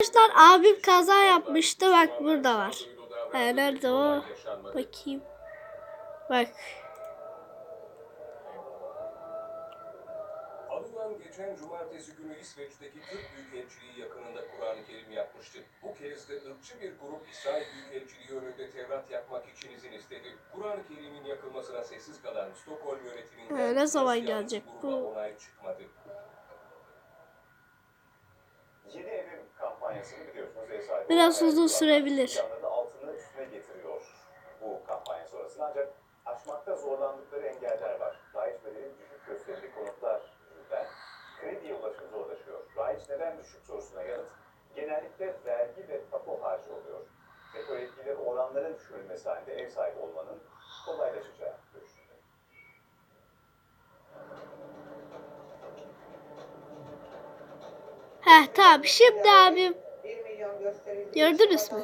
Arkadaşlar abim kaza yapmıştı. Bak burada var. Ha, nerede o? Bakayım. Bak. Alınan geçen cumartesi günü İsveç'teki Türk Büyükelçiliği yakınında Kur'an-ı Kerim yakmıştı. Bu kez de ırkçı bir grup İsrail Büyükelçiliği önünde Tevrat yakmak için izin istedi. Kur'an-ı Kerim'in yakılmasına sessiz kalan Stockholm yönetiminden ne zaman gelecek bu? onay çıkmadı. Biraz uzun sürebilir. altını üstüne getiriyor bu kampanya sonrasında. Ancak aşmakta zorlandıkları engeller var. Rayiç bedeli düşük gösterili konutlar yüzünden krediye ulaşım zorlaşıyor. Rayiç neden düşük sorusuna yanıt genellikle vergi ve tapu harcı oluyor. Sektör etkileri oranların düşürülmesi halinde ev sahibi olmanın kolaylaşacağı görüşünde. Heh tamam. Şimdi abim 1 milyon gösterildiği Gördünüz mü?